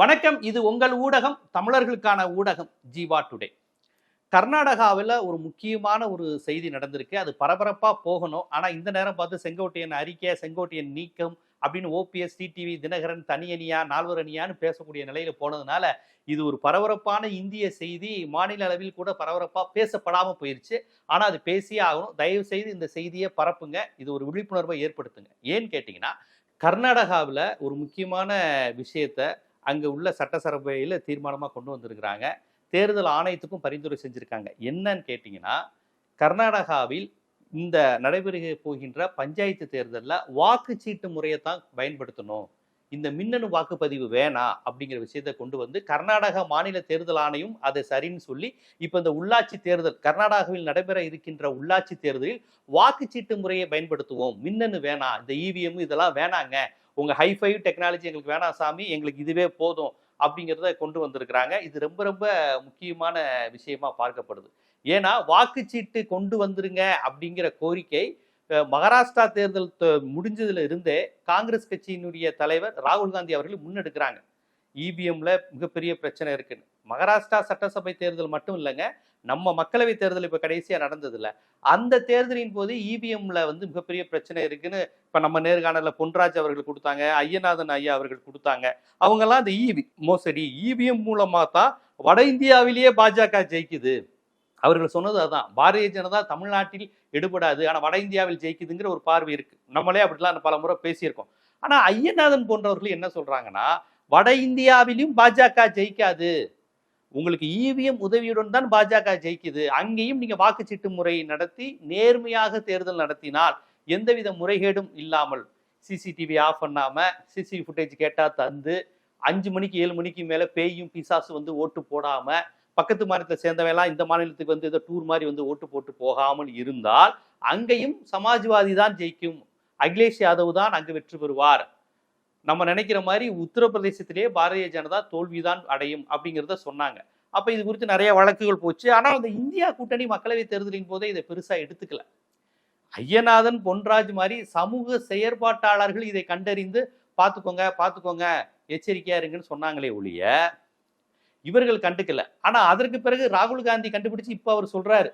வணக்கம் இது உங்கள் ஊடகம் தமிழர்களுக்கான ஊடகம் ஜீவா டுடே. கர்நாடகாவில் ஒரு முக்கியமான ஒரு செய்தி நடந்திருக்கு. அது பரபரப்பாக போகணும். ஆனால் இந்த நேரம் பார்த்து செங்கோட்டையன் அறிக்கை செங்கோட்டையன் நீக்கம் அப்படின்னு ஓபிஎஸ் டிடிவி தினகரன் தனி அணியா நால்வர் அணியான்னு பேசக்கூடிய நிலையில் போனதுனால இது ஒரு பரபரப்பான இந்திய செய்தி. மாநில அளவில் கூட பரபரப்பாக பேசப்படாமல் போயிருச்சு. ஆனால் அது பேசியே ஆகணும். தயவு செய்து இந்த செய்தியை பரப்புங்க. இது ஒரு விழிப்புணர்வை ஏற்படுத்துங்க. ஏன்னு கேட்டிங்கன்னா கர்நாடகாவில் ஒரு முக்கியமான விஷயத்தை அங்கே உள்ள சட்டசபையில் தீர்மானமாக கொண்டு வந்திருக்கிறாங்க. தேர்தல் ஆணையத்துக்கும் பரிந்துரை செஞ்சுருக்காங்க. என்னன்னு கேட்டிங்கன்னா கர்நாடகாவில் இந்த நடைபெறுக போகின்ற பஞ்சாயத்து தேர்தலில் வாக்குச்சீட்டு முறையை தான் பயன்படுத்தணும். இந்த மின்னணு வாக்குப்பதிவு வேணாம் அப்படிங்கிற விஷயத்தை கொண்டு வந்து கர்நாடக மாநில தேர்தல் ஆணையம் அதை சரின்னு சொல்லி இப்போ இந்த உள்ளாட்சி தேர்தல் கர்நாடகாவில் நடைபெற இருக்கின்ற உள்ளாட்சி தேர்தலில் வாக்குச்சீட்டு முறையை பயன்படுத்துவோம். மின்னணு வேணாம். இந்த இவிஎம் இதெல்லாம் வேணாங்க. உங்க ஹைஃபை டெக்னாலஜி எங்களுக்கு வேணாம் சாமி எங்களுக்கு இதுவே போதும் அப்படிங்கிறத கொண்டு வந்திருக்கிறாங்க. இது ரொம்ப ரொம்ப முக்கியமான விஷயமா பார்க்கப்படுது. ஏன்னா வாக்குச்சீட்டு கொண்டு வந்துருங்க அப்படிங்கிற கோரிக்கை மகாராஷ்டிரா தேர்தல் முடிஞ்சதுல இருந்தே காங்கிரஸ் கட்சியினுடைய தலைவர் ராகுல் காந்தி அவர்கள் முன்னெடுக்கிறாங்க. இபிஎம்ல மிகப்பெரிய பிரச்சனை இருக்குன்னு. மகாராஷ்டிரா சட்டசபை தேர்தல் மட்டும் இல்லைங்க நம்ம மக்களவை தேர்தல் இப்போ கடைசியாக நடந்ததில்ல அந்த தேர்தலின் போது இபிஎம்ல வந்து மிகப்பெரிய பிரச்சனை இருக்குன்னு இப்போ நம்ம நேர்காணலில் பொன்ராஜ் அவர்கள் கொடுத்தாங்க ஐயநாதன் ஐயா அவர்கள் கொடுத்தாங்க. அவங்கெல்லாம் அந்த இவி மோசடி இவிஎம் மூலமாக தான் வட இந்தியாவிலேயே பாஜக ஜெயிக்குது. அவர்கள் சொன்னது அதுதான் பாரதிய ஜனதா தமிழ்நாட்டில் எடுபடாது ஆனால் வட இந்தியாவில் ஜெயிக்குதுங்கிற ஒரு பார்வை இருக்கு. நம்மளே அப்படிலாம் பல முறை பேசியிருக்கோம். ஆனால் ஐயநாதன் போன்றவர்கள் என்ன சொல்றாங்கன்னா வட இந்தியாவிலும் பாஜக ஜெயிக்காது. உங்களுக்கு இவிஎம் உதவியுடன் தான் பாஜக ஜெயிக்குது. அங்கேயும் நீங்க வாக்குச்சீட்டு முறை நடத்தி நேர்மையாக தேர்தல் நடத்தினால் எந்தவித முறைகேடும் இல்லாமல் சிசிடிவி ஆஃப் பண்ணாம சிசிடிவி ஃபுட்டேஜ் கேட்டா தந்து அஞ்சு மணிக்கு ஏழு மணிக்கு மேல பேயும் பிசாசு வந்து ஓட்டு போடாம பக்கத்து மாநிலத்தை சேர்ந்தவெல்லாம் இந்த மாநிலத்துக்கு வந்து ஏதோ டூர் மாதிரி வந்து ஓட்டு போட்டு போகாமல் இருந்தால் அங்கேயும் சமாஜ்வாதி தான் ஜெயிக்கும். அகிலேஷ் யாதவ் தான் அங்கு வெற்றி பெறுவார். நம்ம நினைக்கிற மாதிரி உத்தரப்பிரதேசத்திலேயே பாரதிய ஜனதா தோல்விதான் அடையும் அப்படிங்கிறத சொன்னாங்க. அப்ப இது குறித்து நிறைய வழக்குகள் போச்சு. ஆனா அந்த இந்தியா கூட்டணி மக்களவை தேர்தலின் போதே இதை பெருசா எடுத்துக்கல. ஐயநாதன் பொன்ராஜ் மாதிரி சமூக செயற்பாட்டாளர்கள் இதை கண்டறிந்து பார்த்துக்கோங்க பார்த்துக்கோங்க எச்சரிக்கையா இருங்கன்னு சொன்னாங்களே ஒழிய இவர்கள் கண்டுக்கல. ஆனா அதற்கு பிறகு ராகுல் காந்தி கண்டுபிடிச்சு இப்ப அவர் சொல்றாரு.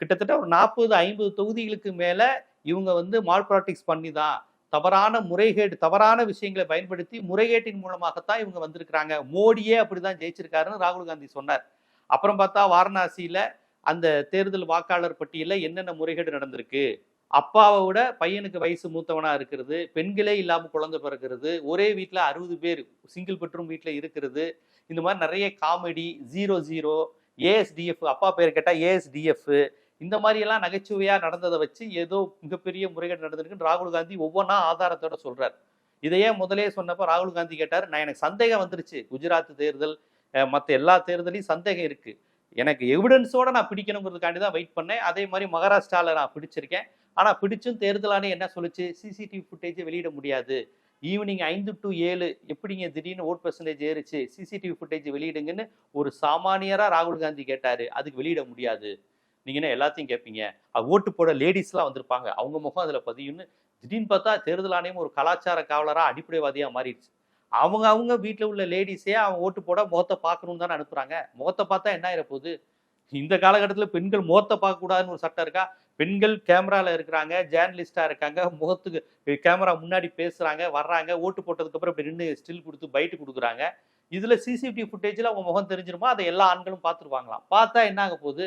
கிட்டத்தட்ட ஒரு நாற்பது ஐம்பது தொகுதிகளுக்கு மேல இவங்க வந்து மால் ப்ராக்டிக்ஸ் பண்ணி தான் தவறான முறைகேடு தவறான விஷயங்களை பயன்படுத்தி முறைகேட்டின் மூலமாகத்தான் இவங்க வந்திருக்கிறாங்க. மோடியே அப்படிதான் ஜெயிச்சிருக்காருன்னு ராகுல் காந்தி சொன்னார். அப்புறம் பார்த்தா வாரணாசியில அந்த தேர்தல் வாக்காளர் பட்டியலில் என்னென்ன முறைகேடு நடந்திருக்கு? அப்பாவை விட பையனுக்கு வயசு மூத்தவனா இருக்கிறது பெண்களே இல்லாம குழந்தை பிறக்கிறது ஒரே வீட்டில் அறுபது பேர் சிங்கிள் பெட்ரூம் வீட்டில் இருக்கிறது இந்த மாதிரி நிறைய காமெடி ஜீரோ ஜீரோ ஏஎஸ்டிஎஃப் அப்பா பேர் கேட்டால் ஏஎஸ்டிஎஃப் இந்த மாதிரி எல்லாம் நகைச்சுவையா நடந்ததை வச்சு ஏதோ மிகப்பெரிய முறைகேடு நடந்திருக்குன்னு ராகுல் காந்தி ஒவ்வொன்றா ஆதாரத்தோட சொல்றாரு. இதையே முதலே சொன்னப்ப ராகுல் காந்தி கேட்டார் நான் எனக்கு சந்தேகம் வந்துருச்சு. குஜராத் தேர்தல் மற்ற எல்லா தேர்தலையும் சந்தேகம் இருக்கு. எனக்கு எவிடன்ஸோட நான் பிடிக்கணுங்கிறதுக்காண்டி தான் வெயிட் பண்ணேன். அதே மாதிரி மகாராஷ்டிராவில் நான் பிடிச்சிருக்கேன். ஆனால் பிடிச்சும் தேர்தல் ஆணையம் என்ன சொல்லுச்சு? சிசிடிவி ஃபுட்டேஜை வெளியிட முடியாது. ஈவினிங் ஐந்து டு ஏழு எப்படிங்க திடீர்னு ஓட் பர்சன்டேஜ் ஏறிச்சு? சிசிடிவி ஃபுட்டேஜ் வெளியிடுங்கன்னு ஒரு சாமானியராக ராகுல் காந்தி கேட்டார். அதுக்கு வெளியிட முடியாது. நீங்கள் என்ன எல்லாத்தையும் கேட்பீங்க? ஓட்டு போட லேடிஸ்லாம் வந்திருப்பாங்க. அவங்க முகம் அதில் பதியும்னு திடீர்னு பார்த்தா தேர்தல் ஆணையம் ஒரு கலாச்சார காவலராக அடிப்படைவாதியாக மாறிடுச்சு. அவங்க அவங்க வீட்டில் உள்ள லேடிஸே அவன் ஓட்டு போட முகத்தை பார்க்கணும்னு தானே அனுப்புகிறாங்க முகத்தை பார்த்தா என்ன ஆகிற போகுது? இந்த காலகட்டத்தில் பெண்கள் முகத்தை பார்க்கக்கூடாதுன்னு ஒரு சட்டம் இருக்கா? பெண்கள் கேமராவில் இருக்கிறாங்க ஜேர்னலிஸ்டாக இருக்காங்க முகத்துக்கு கேமரா முன்னாடி பேசுகிறாங்க வர்றாங்க ஓட்டு போட்டதுக்கப்புறம் இப்படி நின்று ஸ்டில் கொடுத்து பைட்டு கொடுக்குறாங்க. இதில் சிசிடிவி ஃபுட்டேஜில் அவங்க முகம் தெரிஞ்சிருமா? அதை எல்லா ஆண்களும் பார்த்துருவாங்களாம். பார்த்தா என்ன ஆக போகுது?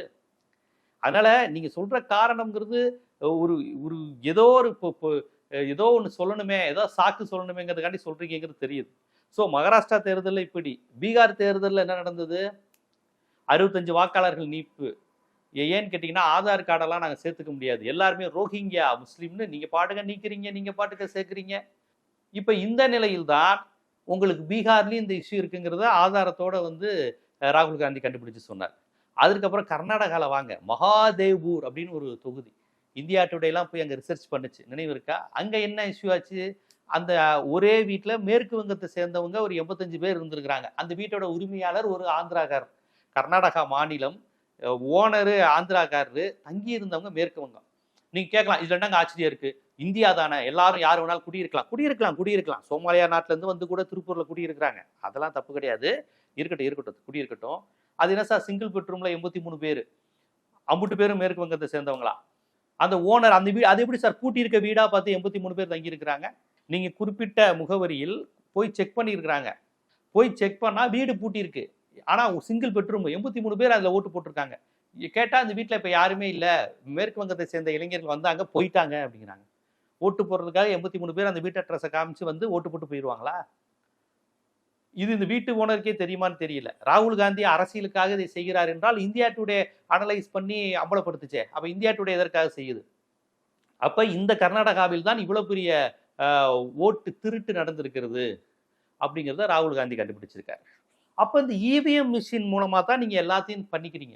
அதனால நீங்க சொல்ற காரணம்ங்கிறது ஒரு ஒரு ஏதோ ஒரு இப்போ- ஏதோ ஒன்று சொல்லணுமே ஏதோ சாக்கு சொல்லணுமேங்கிறதுக்காண்டி சொல்றீங்கிறது தெரியுது. ஸோ மகாராஷ்டிரா தேர்தலில் இப்படி. பீகார் தேர்தலில் என்ன நடந்தது? அறுபத்தஞ்சு வாக்காளர்கள் நீப்பு. ஏன்னு கேட்டிங்கன்னா ஆதார் கார்டெல்லாம் நாங்கள் சேர்த்துக்க முடியாது. எல்லாருமே ரோஹிங்கியா முஸ்லீம்னு நீங்கள் பாட்டுக்க நீக்கிறீங்க நீங்கள் பாட்டுக்க சேர்க்குறீங்க. இப்போ இந்த நிலையில் தான் உங்களுக்கு பீகார்லேயும் இந்த இஷ்யூ இருக்குங்கிறத ஆதாரத்தோடு வந்து ராகுல் காந்தி கண்டுபிடிச்சு சொன்னார். அதுக்கப்புறம் கர்நாடகாவில் வாங்க. மகாதேவ்பூர் அப்படின்னு ஒரு தொகுதி. இந்தியா டுடேலாம் போய் அங்கே ரிசர்ச் பண்ணுச்சு. நினைவு இருக்கா? அங்கே என்ன இஷ்யூ ஆச்சு? அந்த ஒரே வீட்டில் மேற்கு வங்கத்தை சேர்ந்தவங்க ஒரு எண்பத்தஞ்சு பேர் இருந்திருக்கிறாங்க. அந்த வீட்டோட உரிமையாளர் ஒரு ஆந்திராக்கார் கர்நாடகா மாநிலம் ஓனரு ஆந்திராக்காரரு தங்கி இருந்தவங்க மேற்கு வங்கம். நீங்கள் கேட்கலாம் இதில் என்னங்க ஆச்சரியம் இருக்குது இந்தியா தானே எல்லாரும் யார் வேணாலும் குடியிருக்கலாம். குடியிருக்கலாம் குடியிருக்கலாம். சோமாலியா நாட்டிலேருந்து வந்து கூட திருப்பூரில் குடியிருக்கிறாங்க. அதெல்லாம் தப்பு கிடையாது. இருக்கட்டும் இருக்கட்டும் குடியிருக்கட்டும். அது என்ன சார்? சிங்கிள் பெட்ரூம்ல எண்பத்தி மூணு பேர். அம்புட்டு பேரும் மேற்கு வங்கத்தை சேர்ந்தவங்களா? அந்த ஓனர் அந்த வீடு அது எப்படி சார்? கூட்டி இருக்க வீடா பார்த்து எண்பத்தி மூணு பேர் தங்கியிருக்கிறாங்க. நீங்கள் நீங்க குறிப்பிட்ட முகவரியில் போய் செக் பண்ணியிருக்கிறாங்க. போய் செக் பண்ணா வீடு பூட்டியிருக்கு. ஆனால் சிங்கிள் பெட்ரூம் எண்பத்தி மூணு பேர் அதில் ஓட்டு போட்டிருக்காங்க. கேட்டால் அந்த வீட்டில் இப்போ யாருமே இல்லை. மேற்கு வங்கத்தை சேர்ந்த இளைஞர்கள் வந்தாங்க போயிட்டாங்க அப்படிங்கிறாங்க. ஓட்டு போடுறதுக்காக எண்பத்தி மூணு பேர் அந்த வீட்டு அட்ரஸை காமிச்சு வந்து ஓட்டு போட்டு போயிடுவாங்களா இது இந்த வீட்டு ஓனருக்கே தெரியுமான்னு தெரியல. ராகுல் காந்தி அரசியலுக்காக இதை செய்கிறார் என்றால் இந்தியா டுடே அனலைஸ் பண்ணி அம்பலப்படுத்துச்சே. அப்ப இந்தியா டுடே எதற்காக செய்யுது? அப்ப இந்த கர்நாடகாவில் தான் இவ்வளவு பெரிய ஓட்டு திருட்டு நடந்திருக்கிறது அப்படிங்கிறத ராகுல் காந்தி கண்டுபிடிச்சிருக்காரு. அப்ப இந்த இவிஎம் மிஷின் மூலமா தான் நீங்க எல்லாத்தையும் பண்ணிக்கிறீங்க.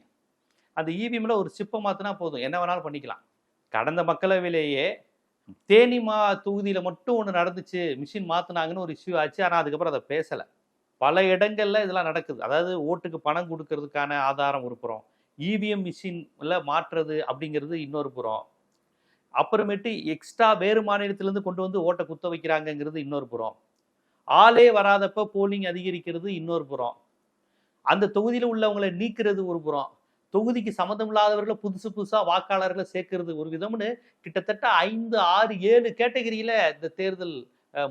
அந்த இவிஎம்ல ஒரு சிப்பை மாத்தினா போதும். என்ன வேணாலும் பண்ணிக்கலாம். கடந்த மக்களவையிலேயே தேனி மா தொகுதியில மட்டும் ஒன்று நடந்துச்சு. மிஷின் மாத்தினாங்கன்னு ஒரு இஷ்யூ ஆச்சு. ஆனா அதுக்கப்புறம் அதை பேசலை. பல இடங்கள்ல இதெல்லாம் நடக்குது. அதாவது ஓட்டுக்கு பணம் கொடுக்கறதுக்கான ஆதாரம் ஒரு புறம் இவிஎம் மிஷின்ல மாற்றுறது அப்படிங்கிறது இன்னொரு புறம். அப்புறமேட்டு எக்ஸ்ட்ரா வேறு மாநிலத்திலேருந்து கொண்டு வந்து ஓட்டை குத்த வைக்கிறாங்கங்கிறது இன்னொரு புறம். ஆளே வராதப்ப போலிங் அதிகரிக்கிறது இன்னொரு புறம். அந்த தொகுதியில் உள்ளவங்களை நீக்கிறது ஒரு புறம். தொகுதிக்கு சம்மந்தம் இல்லாதவர்களை புதுசு புதுசாக வாக்காளர்களை சேர்க்கறது ஒரு விதம்னு கிட்டத்தட்ட ஐந்து ஆறு ஏழு கேட்டகிரியில் இந்த தேர்தல்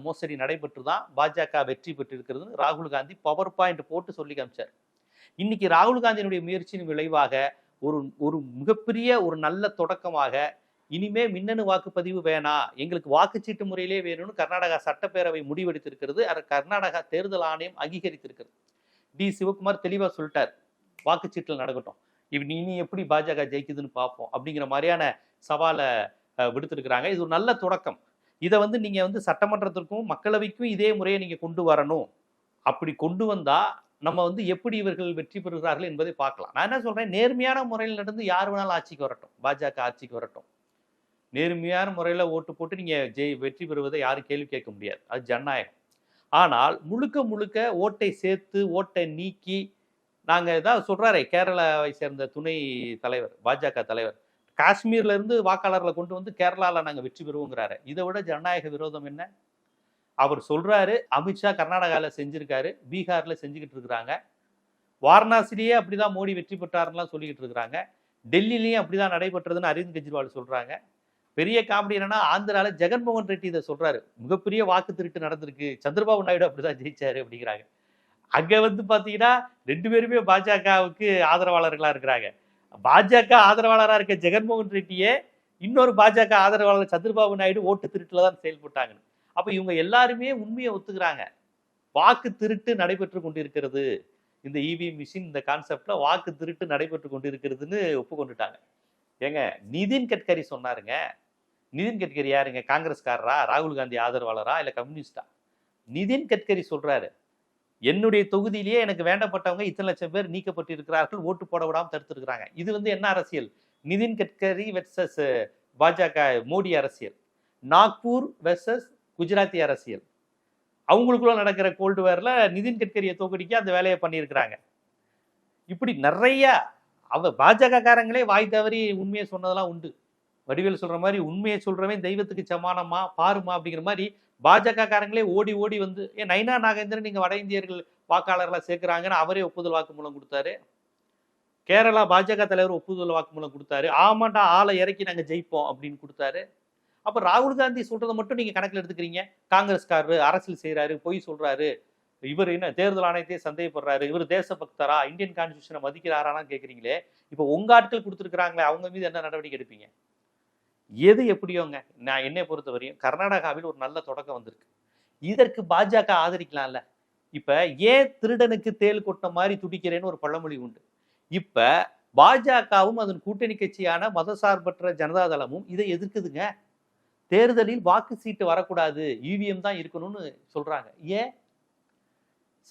மோசடி நடைபெற்று தான் பாஜக வெற்றி பெற்றிருக்கிறது. ராகுல் காந்தி பவர் பாயிண்ட் போட்டு சொல்லி காமிச்சார். இன்னைக்கு ராகுல் காந்தியினுடைய முயற்சியின் விளைவாக ஒரு ஒரு மிகப்பெரிய ஒரு நல்ல தொடக்கமாக இனிமே மின்னணு வாக்குப்பதிவு வேணாம் எங்களுக்கு வாக்குச்சீட்டு முறையிலே வேணும்னு கர்நாடகா சட்டப்பேரவை முடிவெடுத்திருக்கிறது. அதை கர்நாடகா தேர்தல் ஆணையம் அங்கீகரித்திருக்கிறது. டி. சிவகுமார் தெளிவாக சொல்லிட்டார். வாக்குச்சீட்டில் நடக்கட்டும். இவ் இனி எப்படி பாஜக ஜெயிக்குதுன்னு பார்ப்போம் அப்படிங்கிற மாதிரியான சவாலை விடுத்திருக்கிறாங்க. இது ஒரு நல்ல தொடக்கம். இதை வந்து நீங்க வந்து சட்டமன்றத்திற்கும் மக்களவைக்கும் இதே முறையை நீங்க கொண்டு வரணும். அப்படி கொண்டு வந்தா நம்ம வந்து எப்படி இவர்கள் வெற்றி பெறுகிறார்கள் என்பதை பார்க்கலாம். நான் என்ன சொல்றேன்? நேர்மையான முறையில் நடந்து யார் வேணாலும் ஆட்சிக்கு வரட்டும். பாஜக ஆட்சிக்கு வரட்டும். நேர்மையான முறையில் ஓட்டு போட்டு நீங்க ஜெய் வெற்றி பெறுவதை யாரும் கேள்வி கேட்க முடியாது. அது ஜனநாயகம். ஆனால் முழுக்க முழுக்க ஓட்டை சேர்த்து ஓட்டை நீக்கி நாங்கள் இதான் சொல்றாரே? கேரளாவை சேர்ந்த துணை தலைவர் பாஜக தலைவர். காஷ்மீர்ல இருந்து வாக்காளர்களை கொண்டு வந்து கேரளாவில் நாங்கள் வெற்றி பெறுவோங்கிறாரு. இதை விட ஜனநாயக விரோதம் என்ன? அவர் சொல்றாரு அமித்ஷா கர்நாடகாவில் செஞ்சிருக்காரு பீகார்ல செஞ்சுக்கிட்டு இருக்கிறாங்க. வாரணாசிலேயே அப்படிதான் மோடி வெற்றி பெற்றாருலாம் சொல்லிக்கிட்டு இருக்கிறாங்க. டெல்லிலையும் அப்படிதான் நடைபெற்றதுன்னு அரவிந்த் கெஜ்ரிவால் சொல்றாங்க. பெரிய காமெடி என்னன்னா ஆந்திரால ஜெகன்மோகன் ரெட்டி இதை சொல்றாரு. மிகப்பெரிய வாக்கு திருட்டு நடந்திருக்கு. சந்திரபாபு நாயுடு அப்படிதான் ஜெயிச்சாரு அப்படிங்கிறாங்க. அங்க வந்து பாத்தீங்கன்னா ரெண்டு பேருமே பாஜகவுக்கு ஆதரவாளர்களா இருக்கிறாங்க. பாஜக ஆதரவாளராக இருக்க ஜெகன்மோகன் ரெட்டியே இன்னொரு பாஜக ஆதரவாளர் சந்திரபாபு நாயுடு ஓட்டு திருட்டில் தான் செயல்பட்டாங்க அப்போ இவங்க எல்லாருமே உண்மையை ஒத்துக்கிறாங்க. வாக்கு திருட்டு நடைபெற்று கொண்டிருக்கிறது. இந்த இவிஎம் மிஷின் இந்த கான்செப்டில் வாக்கு திருட்டு நடைபெற்று கொண்டிருக்கிறதுன்னு ஒப்புக்கொண்டுட்டாங்க. ஏங்க நிதின் கட்கரி சொன்னாருங்க. நிதின் கட்கரி யாருங்க? காங்கிரஸ்காரரா? ராகுல் காந்தி ஆதரவாளரா? இல்லை கம்யூனிஸ்டா? நிதின் கட்கரி சொல்கிறாரு என்னுடைய தொகுதியிலேயே எனக்கு வேண்டப்பட்டவங்க இத்தனை லட்சம் பேர் நீக்கப்பட்டிருக்கிறார்கள் ஓட்டு போட விடாமல் தடுத்துருக்கிறாங்க. இது வந்து என்ன அரசியல்? நிதின் கட்கரி வெர்சஸ் பாஜக மோடி அரசியல். நாக்பூர் வெர்சஸ் குஜராத்தி அரசியல். அவங்களுக்குள்ள நடக்கிற கோல்டு வேர்ல நிதின் கட்கரியை தோக்கடிக்க அந்த வேலையை பண்ணியிருக்கிறாங்க. இப்படி நிறைய அவ பாஜக காரங்களே வாய் தவறி உண்மையை சொன்னதெல்லாம் உண்டு. வடிவேல் சொல்ற மாதிரி உண்மையை சொல்றவன் தெய்வத்துக்கு சமானமா பாருமா அப்படிங்கிற மாதிரி பாஜக காரங்களே ஓடி ஓடி வந்து ஏன் நைனா நாகேந்திரன் நீங்க வட இந்தியர்கள் வாக்காளர்களை சேர்க்கிறாங்கன்னு அவரே ஒப்புதல் வாக்குமூலம் கொடுத்தாரு. கேரளா பாஜக தலைவர் ஒப்புதல் வாக்குமூலம் கொடுத்தாரு. ஆமாண்டா ஆளை இறக்கி நாங்க ஜெயிப்போம் அப்படின்னு கொடுத்தாரு. அப்ப ராகுல் காந்தி சொல்றதை மட்டும் நீங்க கணக்குல எடுத்துக்கிறீங்க. காங்கிரஸ்காரரு அரசியல் செய்யறாரு பொய் சொல்றாரு. இவர் என்ன தேர்தல் ஆணையத்தையே சந்தேகப்படுறாரு. இவர் தேசபக்தரா? இந்தியன் கான்ஸ்டியூஷனை மதிக்கிறாரான்னு கேக்குறீங்களே. இப்போ உங்க ஆட்கள் கொடுத்துருக்காங்களே அவங்க மீது என்ன நடவடிக்கை எடுப்பீங்க? எது எப்படியோங்க? நான் என்னை பொறுத்த வரையும் கர்நாடகாவில் ஒரு நல்ல தொடக்கம் வந்திருக்கு. இதற்கு பாஜக ஆதரிக்கலாம்ல. இப்ப ஏன் திருடனுக்கு தேள் கொட்ட மாதிரி துடிக்கிறேன்னு ஒரு பழமொழி உண்டு. இப்ப பாஜகவும் அதன் கூட்டணி கட்சியான மதசார்பற்ற ஜனதாதளமும் இதை எதிர்க்குதுங்க. தேர்தலில் வாக்கு சீட்டு வரக்கூடாது. இவிஎம் தான் இருக்கணும்னு சொல்றாங்க. ஏன்?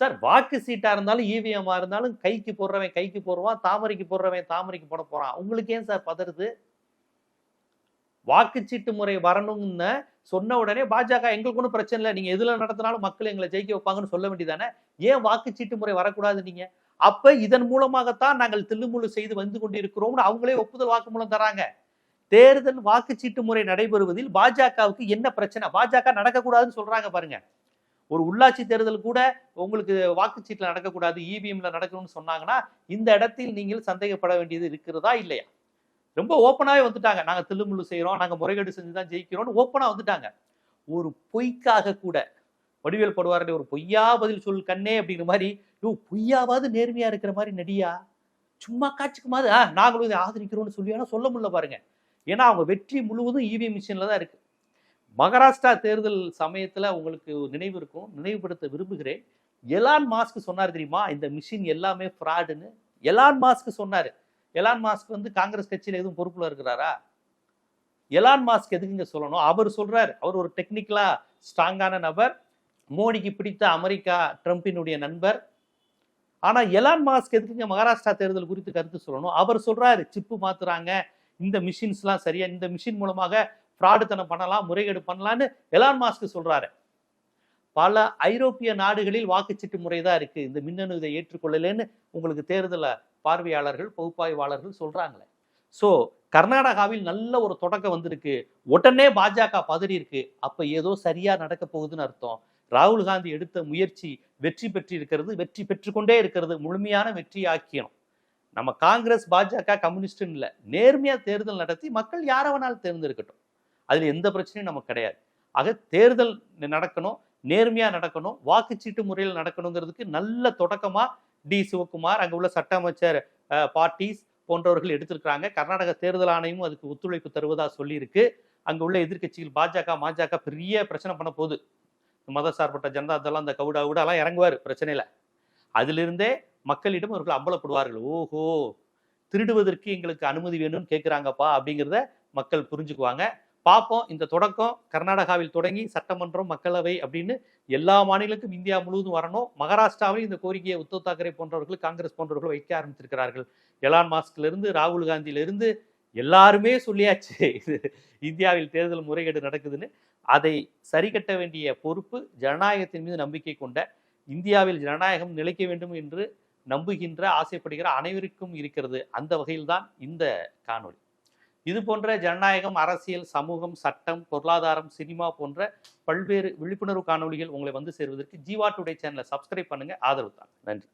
சார் வாக்கு சீட்டாக இருந்தாலும் இவிஎம்மாக இருந்தாலும் கைக்கு போடுறவன் கைக்கு போடுவான் தாமரைக்கு போடுறவன் தாமரைக்கு போட போகிறான் உங்களுக்கு ஏன் சார் பதறுது? வாக்குச்சீட்டு முறை வரணும்னு சொன்ன உடனே பாஜக எங்களுக்கு ஒன்றும் பிரச்சனை இல்லை. நீங்கள் எதில் நடத்தினாலும் மக்கள் எங்களை ஜெயிக்க வைப்பாங்கன்னு சொல்ல வேண்டியதானே? ஏன் வாக்குச்சீட்டு முறை வரக்கூடாது நீங்கள் அப்போ இதன் மூலமாகத்தான் நாங்கள் தில்லுமுழு செய்து வந்து கொண்டிருக்கிறோம்னு அவங்களே ஒப்புதல் வாக்குமூலம் தராங்க. தேர்தல் வாக்குச்சீட்டு முறை நடைபெறுவதில் பாஜகவுக்கு என்ன பிரச்சனை? பாஜக நடக்கக்கூடாதுன்னு சொல்கிறாங்க பாருங்க. ஒரு உள்ளாட்சி தேர்தல் கூட உங்களுக்கு வாக்குச்சீட்டில் நடக்கக்கூடாது இவிஎம்ல நடக்கணும்னு சொன்னாங்கன்னா இந்த இடத்தில் நீங்கள் சந்தேகப்பட வேண்டியது இருக்கிறதா இல்லையா? ரொம்ப ஓப்பனாகவே வந்துட்டாங்க. நாங்கள் தில்லுமுள்ளு செய்கிறோம் நாங்கள் முறைகேடு செஞ்சு தான் ஜெயிக்கிறோம்னு ஓப்பனாக வந்துட்டாங்க. ஒரு பொய்க்காக கூட வடிவேல் படுவார்கள் ஒரு பொய்யா பதில் சொல் கண்ணே அப்படிங்கிற மாதிரி யோ பொய்யாவது நேர்மையா இருக்கிற மாதிரி நடியா? சும்மா காட்சிக்குமாது ஆ நாங்களும் இதை ஆதரிக்கிறோம்னு சொல்லி ஆனால் சொல்ல முடியல பாருங்க. ஏன்னா அவங்க வெற்றி முழுவதும் இவிஎம் மிஷினில் தான் இருக்குது மகாராஷ்டிரா தேர்தல் சமயத்தில் உங்களுக்கு நினைவு இருக்கும். நினைவுபடுத்த விரும்புகிறேன். எலான் மாஸ்க் சொன்னார் தெரியுமா? இந்த மிஷின் எல்லாமே ஃப்ராடுன்னு எலான் மாஸ்க் சொன்னார். எலான் மாஸ்க் வந்து காங்கிரஸ் கட்சியில் எதுவும் பொறுப்பில் இருக்கிறாரா? எலான் மாஸ்க் எதுக்குங்க சொல்லணும்? அவர் சொல்கிறார் அவர் ஒரு டெக்னிக்கலாக ஸ்ட்ராங்கான நபர் மோடிக்கு பிடித்த அமெரிக்கா ட்ரம்பினுடைய நண்பர். ஆனால் எலான் மாஸ்க் எதுக்குங்க மகாராஷ்டிரா தேர்தல் குறித்து கருத்து சொல்லணும்? அவர் சொல்கிறாரு சிப்பு மாத்துறாங்க இந்த மிஷின்ஸ்லாம் சரியா இந்த மிஷின் மூலமாக ஃப்ராடுத்தனம் பண்ணலாம் முறைகேடு பண்ணலான்னு எலான் மாஸ்க் சொல்கிறாரு பல ஐரோப்பிய நாடுகளில் வாக்குச்சீட்டு முறை தான் இருக்குது இந்த மின்னணு இதை ஏற்றுக்கொள்ளலேன்னு உங்களுக்கு தேர்தலை பார்வையாளர்கள் பகுப்பாய்வாளர்கள் சொல்கிறாங்களே ஸோ கர்நாடகாவில் நல்ல ஒரு தொடக்கம் வந்திருக்கு. உடனே பாஜக பதறி இருக்கு. ஏதோ சரியா நடக்க போகுதுன்னு அர்த்தம். ராகுல் காந்தி எடுத்த முயற்சி வெற்றி பெற்று இருக்கிறது வெற்றி பெற்றுக்கொண்டே இருக்கிறது முழுமையான வெற்றி ஆக்கியணும். நம்ம காங்கிரஸ் பாஜக கம்யூனிஸ்ட்னு இல்லை. நேர்மையா தேர்தல் நடத்தி மக்கள் யாரை வேணாலும் தேர்ந்தெடுக்கட்டும். அதுல எந்த பிரச்சனையும் நமக்கு கிடையாது. ஆக தேர்தல் நடக்கணும் நேர்மையா நடக்கணும் வாக்குச்சீட்டு முறையில் நடக்கணுங்கிறதுக்கு நல்ல தொடக்கமா டி சிவகுமார் அங்கே உள்ள சட்ட அமைச்சர் பார்ட்டிஸ் போன்றவர்கள் எடுத்திருக்கிறாங்க. கர்நாடக தேர்தல் ஆணையமும் அதுக்கு ஒத்துழைப்பு தருவதாக சொல்லியிருக்கு. அங்கே உள்ள எதிர்க்கட்சிகள் பாஜக மாஜக பெரிய பிரச்சனை பண்ண போகுது. மதசார்பற்ற ஜனதா தளம் அந்த கவுடா எல்லாம் இறங்குவார் பிரச்சனையில். அதிலிருந்தே மக்களிடம் அவர்கள் அம்பலப்படுவார்கள். ஓஹோ திருடுவதற்கு எங்களுக்கு அனுமதி வேணும்னு கேட்குறாங்கப்பா அப்படிங்கிறத மக்கள் புரிஞ்சுக்குவாங்க. பார்ப்போம். இந்த தொடக்கம் கர்நாடகாவில் தொடங்கி சட்டமன்றம் மக்களவை அப்படின்னு எல்லா மாநிலங்களுக்கும் இந்தியா முழுவதும் வரணும். மகாராஷ்டிராவிலும் இந்த கோரிக்கையை உத்தவ் தாக்கரே போன்றவர்கள் காங்கிரஸ் போன்றவர்கள் வைக்க ஆரம்பித்திருக்கிறார்கள். எலான் மாஸ்க்லேருந்து ராகுல் காந்தியிலிருந்து எல்லாருமே சொல்லியாச்சு இது இந்தியாவில் தேர்தல் முறைகேடு நடக்குதுன்னு. அதை சரி கட்ட வேண்டிய பொறுப்பு ஜனநாயகத்தின் மீது நம்பிக்கை கொண்ட இந்தியாவில் ஜனநாயகம் நிலைக்க வேண்டும் என்று நம்புகின்ற ஆசைப்படுகிற அனைவருக்கும் இருக்கிறது. அந்த வகையில்தான் இந்த காணொளி. இது போன்ற ஜனநாயகம் அரசியல் சமூகம் சட்டம் பொருளாதாரம் சினிமா போன்ற பல்வேறு விழிப்புணர்வு காணொளிகள் உங்களை வந்து சேருவதற்கு ஜீவா டுடே சேனலை சப்ஸ்கிரைப் பண்ணுங்க. ஆதரவு தாங்க. நன்றி.